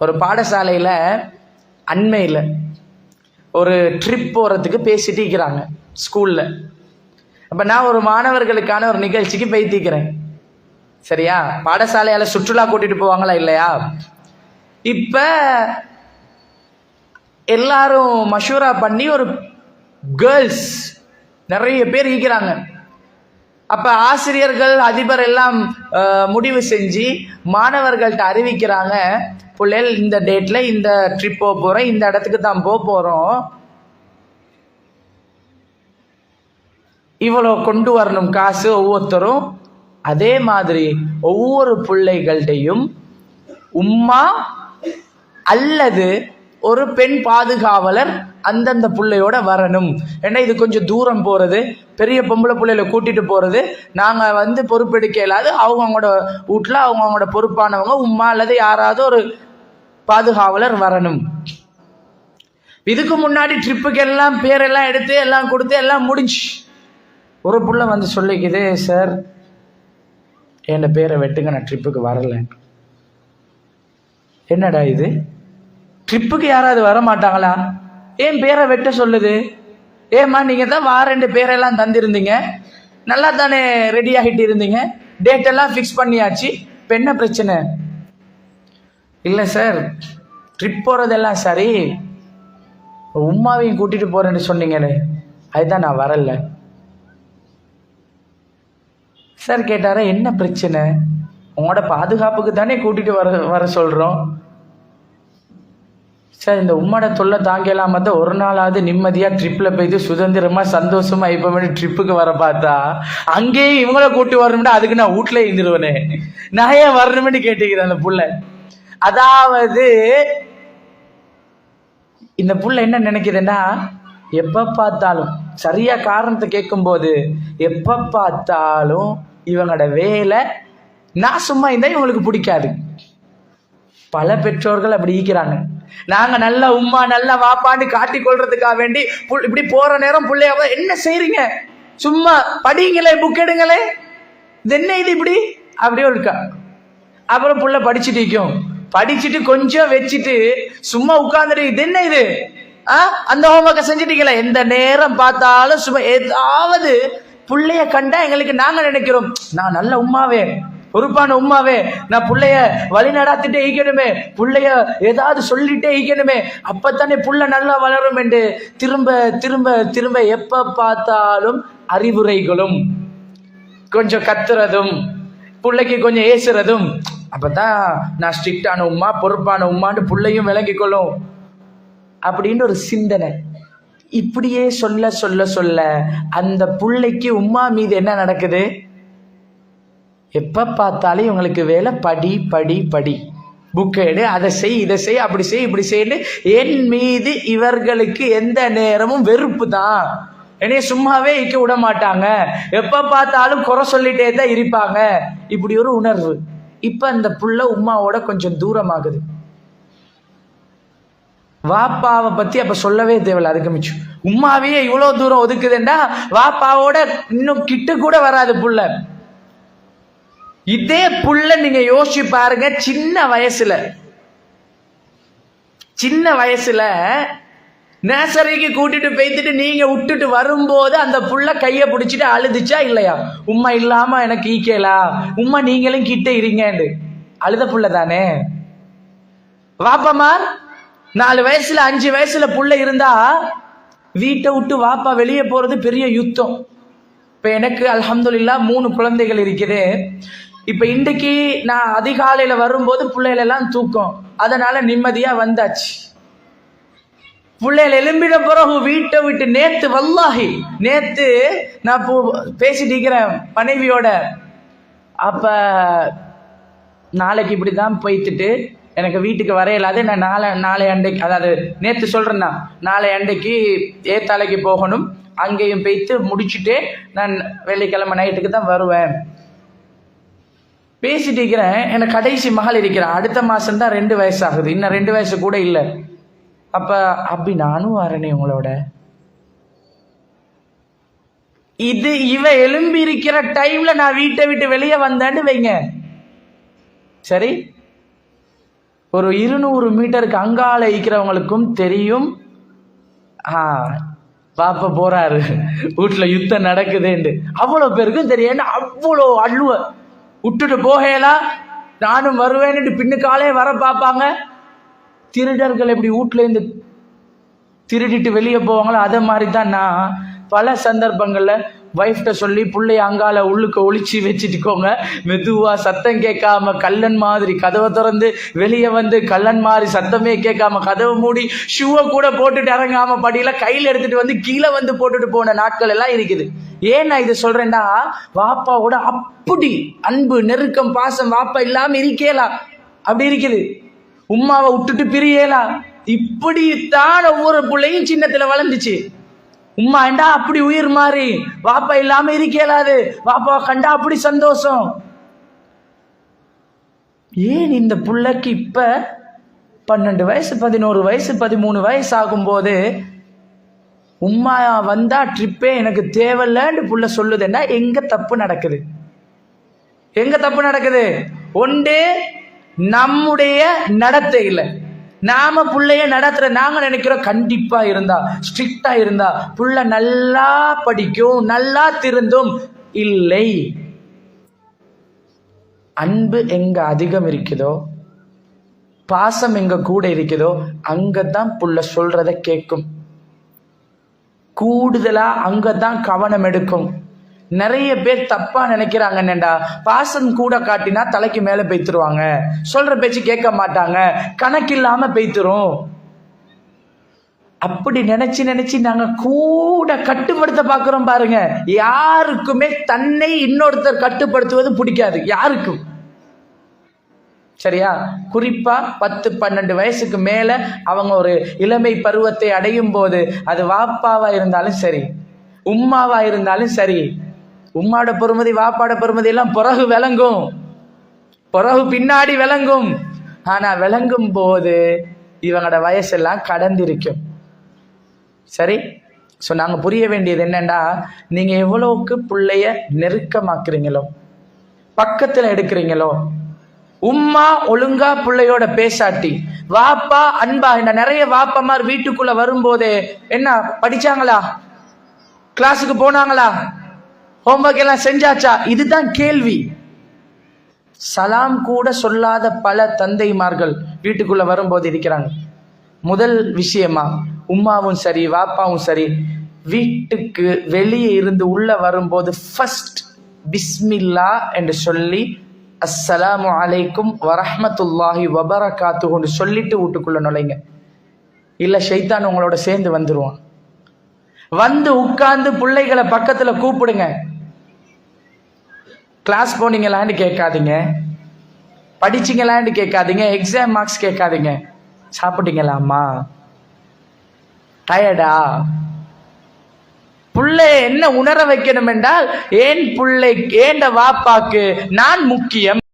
ஒரு பாடசாலையில் அண்மையில் ஒரு ட்ரிப் போகிறதுக்கு பேசிட்டு இருக்கிறாங்க ஸ்கூலில் அப்போ நான் ஒரு மாணவர்களுக்கான ஒரு நிகழ்ச்சிக்கு பேத்திக்கிறேன் சரியா? பாடசாலையால் சுற்றுலா கூட்டிகிட்டு போவாங்களா இல்லையா? இப்போ எல்லாரும் மஷூரா பண்ணி ஒரு கேர்ள்ஸ் நிறைய பேர் இருக்கிறாங்க. அப்போ ஆசிரியர்கள் அதிபர் எல்லாம் முடிவு செஞ்சு மாணவர்கள்ட்ட அறிவிக்கிறாங்க பிள்ளைகள் இந்த டேட்டில் இந்த ட்ரிப் போக போகிறோம் இந்த இடத்துக்கு தான் போக போகிறோம் இவ்வளோ கொண்டு வரணும் காசு ஒவ்வொருத்தரும். அதே மாதிரி ஒவ்வொரு பிள்ளைகள்கிட்டையும் உம்மா அல்லது ஒரு பெண் பாதுகாவலர் அந்தந்த பிள்ளையோட வரணும். ஏன்னா இது கொஞ்சம் தூரம் போகிறது பெரிய பொம்பளை பிள்ளையில கூட்டிகிட்டு போகிறது நாங்கள் வந்து பொறுப்பெடுக்க இல்லாது அவங்கவுங்களோட வீட்டில் அவங்கவுங்களோட பொறுப்பானவங்க உம்மா அல்லது யாராவது ஒரு பாதுகாவலர் வரணும். இதுக்கு முன்னாடி ட்ரிப்புக்கு எல்லாம் பேரெல்லாம் எடுத்து எல்லாம் கொடுத்து எல்லாம் முடிஞ்சு. ஒரு புள்ள வந்து சொல்லிக்குது சார் என் பேரை வெட்டுங்க. நான் ட்ரிப்புக்கு வரல. என்னடா இது? ட்ரிப்புக்கு யாராவது வர மாட்டாங்களா ஏன் பேரை வெட்ட சொல்லுது? ஏம்மா நீங்கள் தான் வார ரெண்டு பேரெல்லாம் தந்திருந்தீங்க. நல்லா தானே ரெடி ஆகிட்டு இருந்தீங்க? டேட்டெல்லாம் ஃபிக்ஸ் பண்ணியாச்சு. இப்போ என்ன பிரச்சனை? இல்லை சார் ட்ரிப் போகிறதெல்லாம் சரி. உம்மாவையும் கூட்டிகிட்டு போகிறேன்னு சொன்னீங்களே அதுதான் நான் வரல. சார் கேட்டாரா என்ன பிரச்சனை? உங்களோட பாதுகாப்புக்கு தானே கூட்டிகிட்டு வர வர சொல்கிறோம் சார் இந்த உம்மோட தொல்லை தாங்கலாம தான் ஒரு நாளாவது நிம்மதியாக ட்ரிப்பில் போயிட்டு சுதந்திரமாக சந்தோஷமாக இப்போ வேண்டி ட்ரிப்புக்கு வர பார்த்தா அங்கேயே இவங்கள கூட்டி வரணும்னா அதுக்கு நான் வீட்டில் இருந்துருவேனே. நான் ஏன் வரணும்னு கேட்டுக்கிறேன் அந்த புள்ள. அதாவது இந்த புள்ள என்ன நினைக்குதுன்னா எப்போ பார்த்தாலும் சரியா காரணத்தை கேட்கும்போது எப்போ பார்த்தாலும் இவங்களோட வேலை நான் சும்மா இருந்தால் இவங்களுக்கு பிடிக்காது. பல பெற்றோர்கள் அப்படி ஈக்கிறாங்க நாங்க நல்ல உம்மா நல்ல வாப்பான்னு காட்டி கொள்றதுக்காக வேண்டி இப்படி போற நேரம் பிள்ளைய என்ன செய்றீங்க? சும்மா படிங்களே புக் எடுங்களே. இது என்ன இது இப்படி? அப்படியே இருக்கா அப்புறம் புள்ள படிச்சுட்டு நிற்கும் படிச்சுட்டு கொஞ்சம் வச்சுட்டு சும்மா உட்காந்துட்டு இது என்ன இது? ஆ? அந்த ஹோம்ஒர்க்கை செஞ்சுட்டீங்களா? எந்த நேரம் பார்த்தாலும் சும்மா ஏதாவது பிள்ளைய கண்டா எங்களுக்கு நாங்க நினைக்கிறோம். நான் நல்ல உம்மாவே. பொறுப்பான உம்மாவே நான் பிள்ளைய வழி நடாத்திட்டே ஈக்கணுமே பிள்ளைய ஏதாவது சொல்லிட்டே ஈக்கணுமே அப்பத்தானே புள்ள நல்லா வளரும் என்று திரும்ப திரும்ப திரும்ப எப்ப பார்த்தாலும் அறிவுரைகளும் கொஞ்சம் கத்துறதும் பிள்ளைக்கு கொஞ்சம் ஏசுறதும். அப்பதான் நான் ஸ்ட்ரிக்டான உம்மா பொறுப்பான உம்மான்னு பிள்ளையும் விளங்கிக் கொள்ளும் அப்படின்னு ஒரு சிந்தனை. இப்படியே சொல்ல சொல்ல சொல்ல அந்த புள்ளைக்கு உம்மா மீது என்ன நடக்குது? எப்போ பார்த்தாலும் இவங்களுக்கு வேலை படி படி படி. புக்கை எடு அதை செய் இதை செய் அப்படி செய் இப்படி செய்யு என் மீது இவர்களுக்கு எந்த நேரமும் வெறுப்பு தான். என்னைய சும்மாவே இக்க விட மாட்டாங்க. எப்போ பார்த்தாலும் குறை சொல்லிட்டே தான் இருப்பாங்க. இப்படி ஒரு உணர்வு. இப்போ அந்த புள்ள உம்மாவோட கொஞ்சம் தூரமாகுது. வாப்பாவை பத்தி அப்ப சொல்லவே தேவையில்ல அதுக்கு மிச்சம். உம்மாவையே இவ்வளவு தூரம் ஒதுக்குதுண்டா வாப்பாவோட இன்னும் கிட்ட கூட வராது புள்ள. இதே புள்ள நீங்க யோசிச்சு பாருங்க சின்ன வயசுல. சின்ன வயசுல நேசரிக்கு கூட்டிட்டு போய்த்துட்டு நீங்க விட்டுட்டு வரும்போது அந்த புள்ள கைய பிடிச்சிட்டு அழுதுச்சா இல்லையா? உம்மா இல்லாம எனக்கு ஈக்கலா உம்மா நீங்களும் கிட்ட இருங்கன்னு. அழுத புள்ள தானே? வாப்பாமார் நாலு வயசுல அஞ்சு வயசுல புள்ள இருந்தா வீட்டை விட்டு வாப்பா வெளியே போறது பெரிய யுத்தம். இப்போ எனக்கு அலமதுல்லா மூணு குழந்தைகள் இருக்குது. இப்போ இன்றைக்கு நான் அதிகாலையில் வரும்போது பிள்ளைகளெல்லாம் தூக்கம். அதனால் நிம்மதியாக வந்தாச்சு. பிள்ளைகள் எலும்பின பிறகு வீட்டை விட்டு நேத்து வல்லாஹி நேத்து நான் போ- பேசிட்டு இருக்கிறேன் மனைவியோட. அப்ப நாளைக்கு இப்படி தான் போய்த்துட்டு எனக்கு வீட்டுக்கு வரையலாது நான் நாளை நாளை அண்டைக்கு அதாவது நேற்று சொல்கிறேன்னா நாளை அண்டைக்கு ஏத்தாலைக்கு போகணும். அங்கேயும் போய்த்து முடிச்சுட்டு நான் வெள்ளிக்கிழமை நைட்டுக்கு தான் வருவேன். பேசிட்டு இருக்கிறேன். எனக்கு கடைசி மகள் இருக்கிறேன் அடுத்த மாதம்தான் ரெண்டு வயசு ஆகுது இன்னும் ரெண்டு வயசு கூட இல்லை. அப்போ அப்படி நானும் வரேனே உங்களோட. இது இவ எலும்பி இருக்கிற டைம்ல நான் வீட்டை விட்டு வெளியே வந்தேன்னு வைங்க. சரி? ஒரு இருநூறு மீட்டருக்கு அங்கால இருக்கிறவங்களுக்கும் தெரியும். ஆ பாப்பா போறாரு. வீட்டுல யுத்தம் நடக்குதுன்னு. அவ்வளோ பேருக்கும் தெரியும். அவ்வளோ அழுவ. விட்டுட்டு போகையெல்லாம் நானும் வருவேன்னுட்டு பின்னுக்காலே வர பார்ப்பாங்க. திருடர்கள் எப்படி வீட்டுல இருந்து திருடிட்டு வெளியே போவாங்களோ அதை மாதிரி தான் நான் பல சந்தர்ப்பங்களில் ஒய்ஃப்கிட்ட சொல்லி பிள்ளைய அங்கால உள்ளுக்க ஒழிச்சு வச்சுட்டுக்கோங்க. மெதுவாக சத்தம் கேட்காம கல்லன் மாதிரி கதவை திறந்து வெளியே வந்து கல்லன் மாதிரி சத்தமே கேட்காம கதவை மூடி ஷூவை கூட போட்டுட்டு இறங்காம படியில் கையில் எடுத்துகிட்டு வந்து கீழே வந்து போட்டுட்டு போன நாட்கள் எல்லாம் இருக்குது. ஏன் நான் இதை சொல்றேன்டா வாப்பாவோட அப்படி அன்பு நெருக்கம் பாசம் வாப்பா இல்லாம இருக்கேலாம் அப்படி இருக்குது. உம்மாவை விட்டுட்டு பிரியலாம் இப்படித்தான் ஒவ்வொரு பிள்ளையும் சின்னத்துல வளர்ந்துச்சு. உம்மா ஏண்டா அப்படி உயிர் மாறி? வாப்பா இல்லாம இருக்கேலாது வாப்பா கண்டா அப்படி சந்தோஷம். ஏன் இந்த பிள்ளைக்கு இப்ப பன்னெண்டு வயசு பதினோரு வயசு பதிமூணு வயசு ஆகும்போது உம்மா வந்தா ட்ரிப்பே எனக்கு தேவையில்லன்னு புள்ள சொல்லுதுன்னா எங்க தப்பு நடக்குது? எங்க தப்பு நடக்குது? ஒன்று நம்முடைய நடத்தை இல்லை. நாம பிள்ளைய நடத்துற நாங்க நினைக்கிறோம் கண்டிப்பா இருந்தா ஸ்ட்ரிக்டா இருந்தா புள்ள நல்லா படிக்கும் நல்லா திருந்தும் இல்லை. அன்பு எங்க அதிகம் இருக்குதோ பாசம் எங்க கூட இருக்குதோ அங்கதான் புள்ள சொல்றத கேட்கும். கூடுதலா அங்கதான் கவனம் எடுக்கும். நிறைய பேர் தப்பா நினைக்கிறாங்க என்னண்டா பாசம் கூட காட்டினா தலைக்கு மேல பெய்த்துருவாங்க. சொல்ற பேச்சு கேட்க மாட்டாங்க. கணக்கில்லாம பெய்த்துரும். அப்படி நினைச்சு நினைச்சு நாங்க கூட கட்டுப்படுத்த பாக்குறோம் பாருங்க. யாருக்குமே தன்னை இன்னொருத்தர் கட்டுப்படுத்துவது பிடிக்காது. யாருக்கும். சரியா? குறிப்பாக பத்து பன்னெண்டு வயசுக்கு மேலே அவங்க ஒரு இளமை பருவத்தை அடையும் போது அது வாப்பாவாக இருந்தாலும் சரி உம்மாவாக இருந்தாலும் சரி உம்மாட பொறுமதி வாப்பாட பொறுமதி எல்லாம் பிறகு விளங்கும். பிறகு பின்னாடி விளங்கும். ஆனால் விளங்கும் போது இவங்களோட வயசெல்லாம் கடந்திருக்கும். சரி? ஸோ நாங்கள் புரிய வேண்டியது என்னென்னா நீங்கள் எவ்வளோக்கு பிள்ளைய நெருக்கமாக்குறீங்களோ பக்கத்தில் எடுக்கிறீங்களோ உம்மா ஒழுங்கா பிள்ளையோட பேசாட்டி. வாப்பா அன்பா என்ன நிறைய வாப்பமார் வீட்டுக்குள்ள வரும்போதே என்ன படிச்சாங்களா? கிளாஸுக்கு போனாங்களா? ஹோம்ஒர்க் எல்லாம் செஞ்சாச்சா? இதுதான் கேள்வி. சலாம் கூட சொல்லாத பல தந்தைமார்கள் வீட்டுக்குள்ள வரும்போது இருக்கிறாங்க. முதல் விஷயமா உம்மாவும் சரி வாப்பாவும் சரி வீட்டுக்கு வெளியே இருந்து உள்ள வரும்போது ஃபர்ஸ்ட் பிஸ்மில்லா என்று சொல்லி அஸ்ஸலாமு அலைக்கும் வரஹ்மத்துல்லாஹி கொண்டு சொல்லிட்டு வீட்டுக்குள்ள நுழைங்க. இல்லை ஷைத்தான் உங்களோட சேர்ந்து வந்துடுவான் வந்து உட்கார்ந்து பிள்ளைகளை பக்கத்தில் கூப்பிடுங்க. கிளாஸ் போனீங்களான்னு கேட்காதீங்க. படிச்சிங்களான்னு கேட்காதீங்க. எக்ஸாம் மார்க்ஸ் கேட்காதீங்க. சாப்பிட்டீங்களாம்மா? டயர்டா பிள்ளை என்ன உணர வைக்கணும் என்றால் ஏன் புள்ளை ஏண்ட வாப்பாக்கு நான் முக்கியம்?